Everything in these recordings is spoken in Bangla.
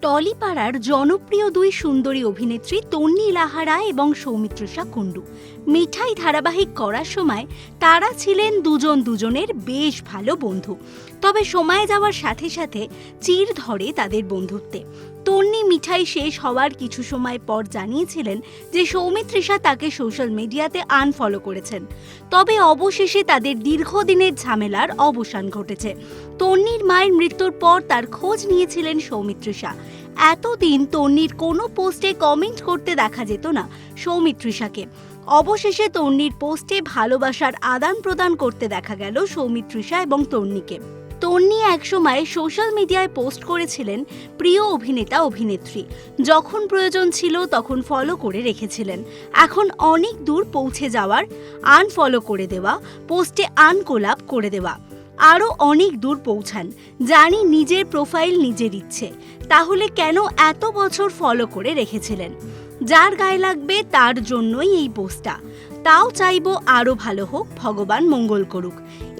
টলিপাড়ার জনপ্রিয় দুই সুন্দরী অভিনেত্রী তন্নি লাহারা এবং সৌমিত্রষা কুণ্ডু। মিঠাই ধারাবাহিক করার সময় তারা ছিলেন দুজন দুজনের বেশ ভালো বন্ধু। তবে সময় যাওয়ার সাথে সাথে চির ধরে তাদের বন্ধুত্বে। তন্নি মিঠাই শেষ হওয়ার কিছু সময় পর জানিয়েছিলেন যে সৌমিত্রিষা তাকে সোশ্যাল মিডিয়াতে আনফলো করেছেন। তবে অবশেষে তাদের দীর্ঘদিনের ঝামেলার অবসান ঘটেছে। তন্নির মায়ের মৃত্যুর পর তার খোঁজ নিয়েছিলেন সৌমিত্রিষা এতদিন তন্নির কোনো পোস্টে কমেন্ট করতে দেখা যেত না সৌমিত্রিষাকে অবশেষে তন্নির পোস্টে ভালোবাসার আদান প্রদান করতে দেখা গেল সৌমিত্রিষা এবং তন্নিকে তন্নি একসময় সোশ্যাল মিডিয়ায় পোস্ট করেছিলেন প্রিয় অভিনেতা অভিনেত্রী। যখন প্রয়োজন ছিল তখন ফলো করে রেখেছিলেন। এখন অনেক দূর পৌঁছে যাওয়ার আনফলো করে দেওয়া, পোস্টে আনকোলাপ করে দেওয়া। আরও অনেক দূর পৌঁছান, জানি নিজের প্রোফাইল নিজের ইচ্ছে। তাহলে কেন এত বছর ফলো করে রেখেছিলেন? যার গায়ে লাগবে তার জন্যই এই পোস্টটা তাও চাইব আরও ভালো হোক, ভগবান মঙ্গল করুক।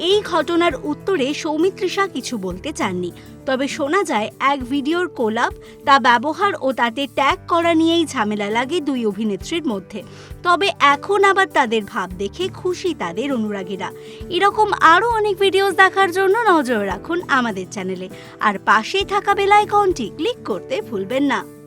এই ঘটনার উত্তরে সৌমিত্রিষা কিছু বলতে চাননি। তবে শোনা যায়, এক ভিডিওর কোলাপ, তা ব্যবহার ও তাতে ট্যাগ করা নিয়েই ঝামেলা লাগে দুই অভিনেত্রীর মধ্যে। তবে এখন আবার তাদের ভাব দেখে খুশি তাদের অনুরাগীরা। এরকম আরও অনেক ভিডিওস দেখার জন্য নজর রাখুন আমাদের চ্যানেলে আর পাশেই থাকা বেল আইকনটি ক্লিক করতে ভুলবেন না।